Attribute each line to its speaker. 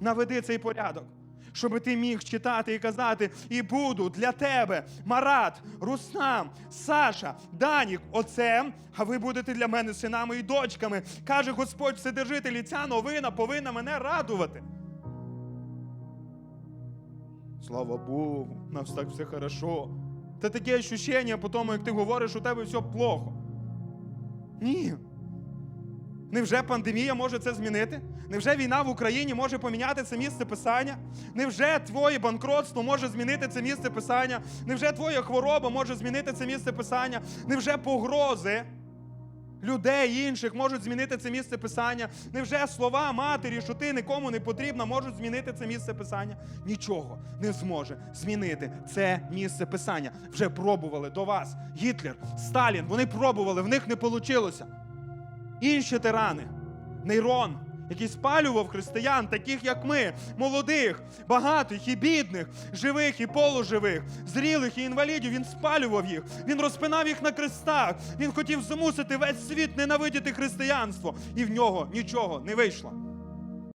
Speaker 1: наведи цей порядок. Щоб ти міг читати і казати, і буду для тебе Марат, Руснам, Саша, Данік, отцем, а ви будете для мене синами і дочками. Каже Господь Вседержитель, і ця новина повинна мене радувати. Слава Богу, у нас так все хорошо. Та таке ощущення по тому, як ти говориш, у тебе все плохо. Ні. Невже пандемія може це змінити? Невже війна в Україні може поміняти це місце писання? Невже твоє банкротство може змінити це місце писання? Невже твоя хвороба може змінити це місце писання? Невже погрози людей інших можуть змінити це місце писання? Невже слова матері, що ти нікому не потрібна, можуть змінити це місце писання? Нічого не зможе змінити це місце писання. Вже пробували до вас. Гітлер, Сталін, вони пробували, в них не вийшло. Інші тирани, Нейрон, який спалював християн, таких як ми, молодих, багатих і бідних, живих і полуживих, зрілих і інвалідів. Він спалював їх, він розпинав їх на крестах. Він хотів змусити весь світ ненавидіти християнство, і в нього нічого не вийшло.